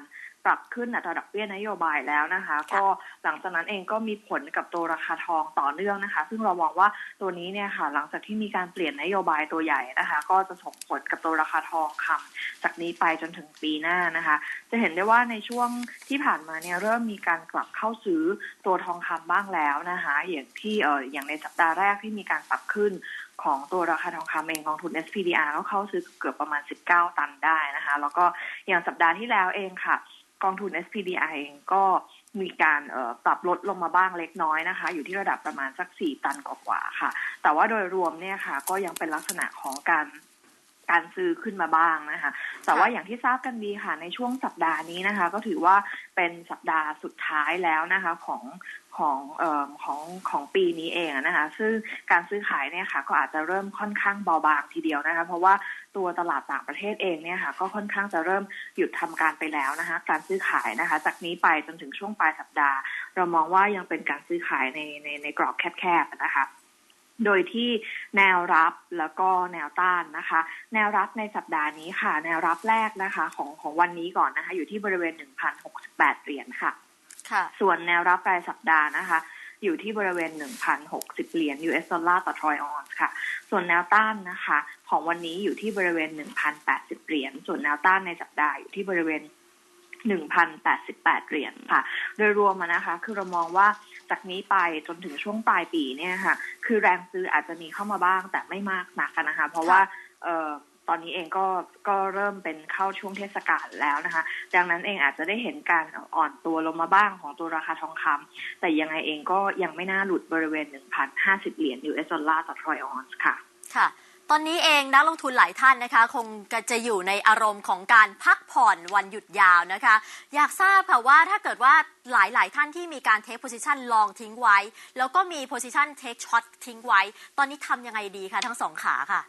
Gracias. ปรับขึ้นอัตราดอกเบี้ยนโยบายแล้วนะคะ ก็หลังจากนั้นเองก็มีผลกับตัวราคาทองต่อเนื่องนะคะ ซึ่งเรามองว่าตัวนี้เนี่ยค่ะ หลังจากที่มีการเปลี่ยนนโยบายตัวใหญ่นะคะ ก็จะส่งผลกับตัวราคาทองคำจากนี้ไปจนถึงปีหน้านะคะ จะเห็นได้ว่าในช่วงที่ผ่านมาเนี่ยเริ่มมีการกลับเข้าซื้อตัวทองคำบ้างแล้วนะคะ อย่างที่เอออย่างในสัปดาห์แรกที่มีการปรับขึ้นของตัวราคาทองคำเองกองทุน SPDR ก็เข้าซื้อเกือบประมาณ 19 ตันได้นะคะ แล้วก็อย่างสัปดาห์ที่แล้วเองค่ะกองทุน SPDI เองก็มีการปรับลดลงมาบ้างเล็กน้อยนะคะ อยู่ที่ระดับประมาณสัก 4 ตันกว่าๆค่ะ แต่ว่าโดยรวมเนี่ยค่ะ ก็ยังเป็นลักษณะของการ การซื้อขึ้นมาบ้างนะคะ แต่ว่าอย่างที่ทราบกันดีค่ะในช่วงสัปดาห์นี้นะคะ ก็ถือว่าเป็นสัปดาห์สุดท้ายแล้วนะคะของของออของของปีนี้เองนะคะ ซึ่งการซื้อขายเนี่ยค่ะ ก็อาจจะเริ่มค่อนข้างเบาบางทีเดียวนะคะ เพราะว่าตัวตลาดต่างประเทศเองเนี่ยค่ะ ก็ค่อนข้างจะเริ่มหยุดทำการไปแล้วนะคะ การซื้อขายนะคะ จากนี้ไปจนถึงช่วงปลายสัปดาห์ เรามองว่ายังเป็นการซื้อขายในในในกรอบแคบๆนะคะ โดยที่แนวรับแล้วก็แนวต้านนะคะ แนวรับในสัปดาห์นี้ค่ะ แนวรับแรกนะคะของของวันนี้ก่อนนะคะ อยู่ที่บริเวณ 1,068 เหรียญค่ะค่ะ ส่วนแนวรับรายสัปดาห์นะคะ อยู่ที่บริเวณ 1,060 เหรียญ US ดอลลาร์ต่อทรอยออนซ์ค่ะ ส่วนแนวต้านนะคะ ของวันนี้อยู่ที่บริเวณ 1,080 เหรียญส่วนแนวต้านในสัปดาห์อยู่ที่บริเวณ 1,088 เหรียญค่ะ โดยรวมนะคะ คือเรามองว่าจากนี้ไปจนถึงช่วงปลายปีเนี่ยค่ะ คือแรงซื้ออาจจะมีเข้ามาบ้างแต่ไม่มากนักนะคะ เพราะว่าเอ่อตอนนี้เองก็ก็เริ่มเป็นเข้าช่วงเทศกาลแล้วนะคะ ดังนั้นเองอาจจะได้เห็นการอ่อนตัวลงมาบ้างของตัวราคาทองคำแต่ยังไงเองก็ยังไม่น่าหลุดบริเวณ 1,050 เหรียญ US ดอลลาร์ต่อทรอยออนซ์ค่ะ ค่ะ ตอนนี้เองนักลงทุนหลายท่านนะคะ คงจะอยู่ในอารมณ์ของการพักผ่อนวันหยุดยาวนะคะ อยากทราบค่ะว่าถ้าเกิดว่าหลาย ๆ ท่านที่มีการเทคโพซิชันลองทิ้งไว้ แล้วก็มีโพซิชันเทคช็อตทิ้งไว้ ตอนนี้ทำยังไงดีคะทั้งสองขาค่ะ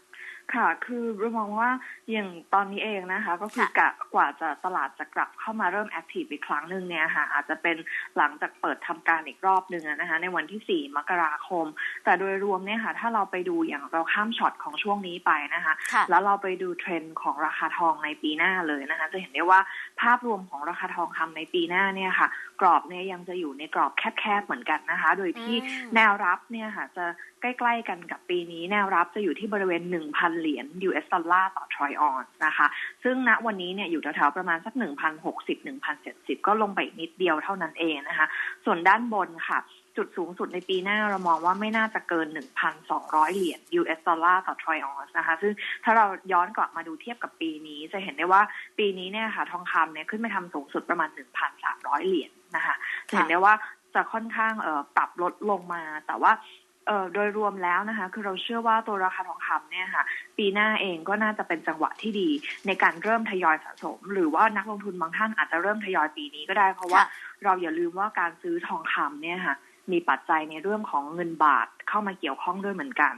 ค่ะ คือเรามองว่าอย่างตอนนี้เองนะคะ ก็คือกะกว่าจะตลาดจะกลับเข้ามาเริ่มแอคทีฟอีกครั้งหนึ่งเนี่ยค่ะ อาจจะเป็นหลังจากเปิดทำการอีกรอบหนึ่งนะคะ ในวันที่ 4 มกราคม แต่โดยรวมเนี่ยค่ะ ถ้าเราไปดูอย่างเราข้ามช็อตของช่วงนี้ไปนะคะ แล้วเราไปดูเทรนด์ของราคาทองในปีหน้าเลยนะคะ จะเห็นได้ว่าภาพรวมของราคาทองคำในปีหน้าเนี่ยค่ะ กรอบเนี่ยยังจะอยู่ในกรอบแคบๆเหมือนกันนะคะ โดยที่แนวรับเนี่ยค่ะจะใกล้ ๆ กันกับปีนี้แนวรับจะอยู่ที่บริเวณ1,000เหรียญ US ดอลลาร์ต่อทรอยออนนะคะ ซึ่งณวันนี้เนี่ยอยู่แถวๆประมาณสัก 1,060 1,070 ก็ลงไปนิดเดียวเท่านั้นเองนะคะ ส่วนด้านบนค่ะจุดสูงสุดในปีหน้าเรามองว่าไม่น่าจะเกิน 1,200 เหรียญ US ดอลลาร์ต่อทรอยออนนะคะ ซึ่งถ้าเราย้อนกลับมาดูเทียบกับปีนี้ จะเห็นได้ว่าปีนี้เนี่ยค่ะ ทองคำเนี่ยขึ้นไปทำสูงสุดประมาณ 1,300 เหรียญนะคะเห็นได้ว่าจะค่อนข้างปรับลดลงมา แต่ว่า โดยรวมแล้วนะคะ คือเราเชื่อว่าตัวราคาทองคำเนี่ยค่ะ ปีหน้าเองก็น่าจะเป็นจังหวะที่ดี ในการเริ่มทยอยสะสม หรือว่านักลงทุนบางท่านอาจจะเริ่มทยอยปีนี้ก็ได้ เพราะว่าเราอย่าลืมว่าการซื้อทองคำเนี่ยค่ะ มีปัจจัยในเรื่องของเงินบาทเข้ามาเกี่ยวข้องด้วยเหมือนกัน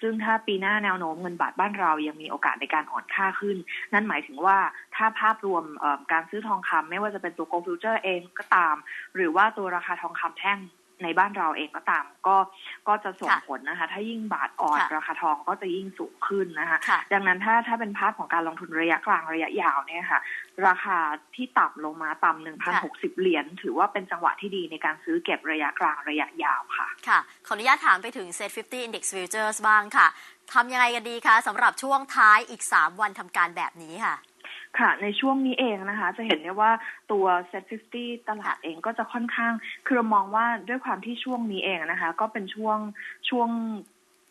ซึ่งถ้าปีหน้าแนวโน้มเงินบาทบ้านเรายังมีโอกาสในการอ่อนค่าขึ้น นั่นหมายถึงว่าถ้าภาพรวมการซื้อทองคำไม่ว่าจะเป็นตัวโกลฟิวเจอร์เองก็ตาม หรือว่าตัวราคาทองคำแท่ง ในบ้านเราเองก็ตาม ก็ก็จะส่งผลนะคะ ถ้ายิ่งบาทอ่อนราคาทองก็จะยิ่งสูงขึ้นนะคะดังนั้นถ้าถ้าเป็นภาพของการลงทุนระยะกลางระยะยาวเนี่ยค่ะ ราคาที่ต่ำลงมาต่ำหนึ่งพันหกสิบเหรียญถือว่าเป็นจังหวะที่ดีในการซื้อเก็บระยะกลางระยะยาวค่ะ ค่ะ ขออนุญาตถามไปถึง Set 50 Index Futures บ้างค่ะทำยังไงกันดีคะสำหรับช่วงท้ายอีก 3 วันทำการแบบนี้ค่ะ ค่ะ ในช่วงนี้เองนะคะ จะเห็นได้ว่าตัว Set 50 ตลาดเองก็จะค่อนข้าง คือเรามองว่าด้วยความที่ช่วงนี้เองนะคะ ก็เป็นช่วงช่วง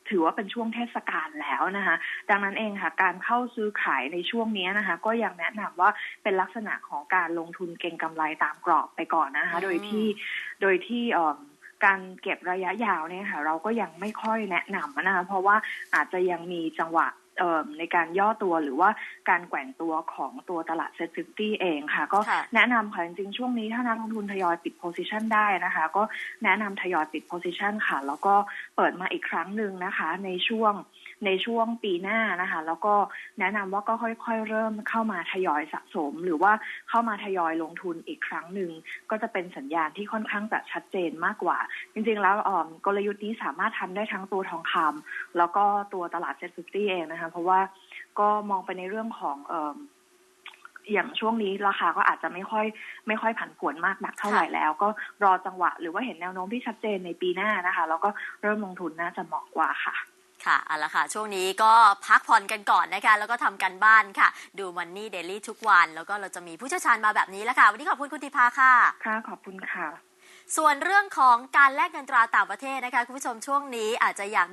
ถือว่าเป็นช่วงเทศกาลแล้วนะคะ ดังนั้นเองค่ะ การเข้าซื้อขายในช่วงนี้นะคะ ก็ยังแนะนำว่าเป็นลักษณะของการลงทุนเก็งกำไรตามกรอบไปก่อนนะคะ โดยที่โดยที่การเก็บระยะยาวเนี่ยค่ะ เราก็ยังไม่ค่อยแนะนำนะคะ เพราะว่าอาจจะยังมีจังหวะ ในการย่อตัวหรือว่าการแกว่งตัวของตัวตลาดเซ็ตฟิฟตี้เองค่ะ ก็แนะนำค่ะ จริงๆ ช่วงนี้ถ้านักลงทุนทยอยปิดโพซิชันได้นะคะ ก็แนะนำทยอยปิดโพซิชันค่ะ แล้วก็เปิดมาอีกครั้งหนึ่งนะคะ ในช่วง ในช่วงปีหน้านะคะ แล้วก็แนะนำว่าก็ค่อยๆ เริ่มเข้ามาทยอยสะสม หรือว่าเข้ามาทยอยลงทุนอีกครั้งหนึ่งก็จะเป็นสัญญาณที่ค่อนข้างจะชัดเจนมากกว่า จริงๆ แล้วกลยุทธ์นี้สามารถทำได้ทั้งตัวทองคำแล้วก็ตัวตลาดเซ็ตฟิฟตี้เองนะคะ เพราะว่าก็มองไปในเรื่องของอย่างช่วงนี้ราคาก็อาจจะไม่ค่อยไม่ค่อยผันผวนมากนักเท่าไหร่แล้ว ก็รอจังหวะหรือว่าเห็นแนวโน้มที่ชัดเจนในปีหน้านะคะ แล้วก็เริ่มลงทุนน่าจะเหมาะกว่าค่ะ ค่ะเอาละค่ะ ช่วงนี้ก็พักผ่อนกันก่อนนะคะ แล้วก็ทำกันบ้านค่ะ ดูมันนี่เดลี่ทุกวัน แล้วก็เราจะมีผู้เชี่ยวชาญมาแบบนี้แล้วค่ะ วันนี้ขอบคุณคุณธิพาค่ะ ค่ะขอบคุณค่ะ ส่วนเรื่องของการแลกเงินตราต่างประเทศนะคะ คุณผู้ชมช่วงนี้อาจจะอยาก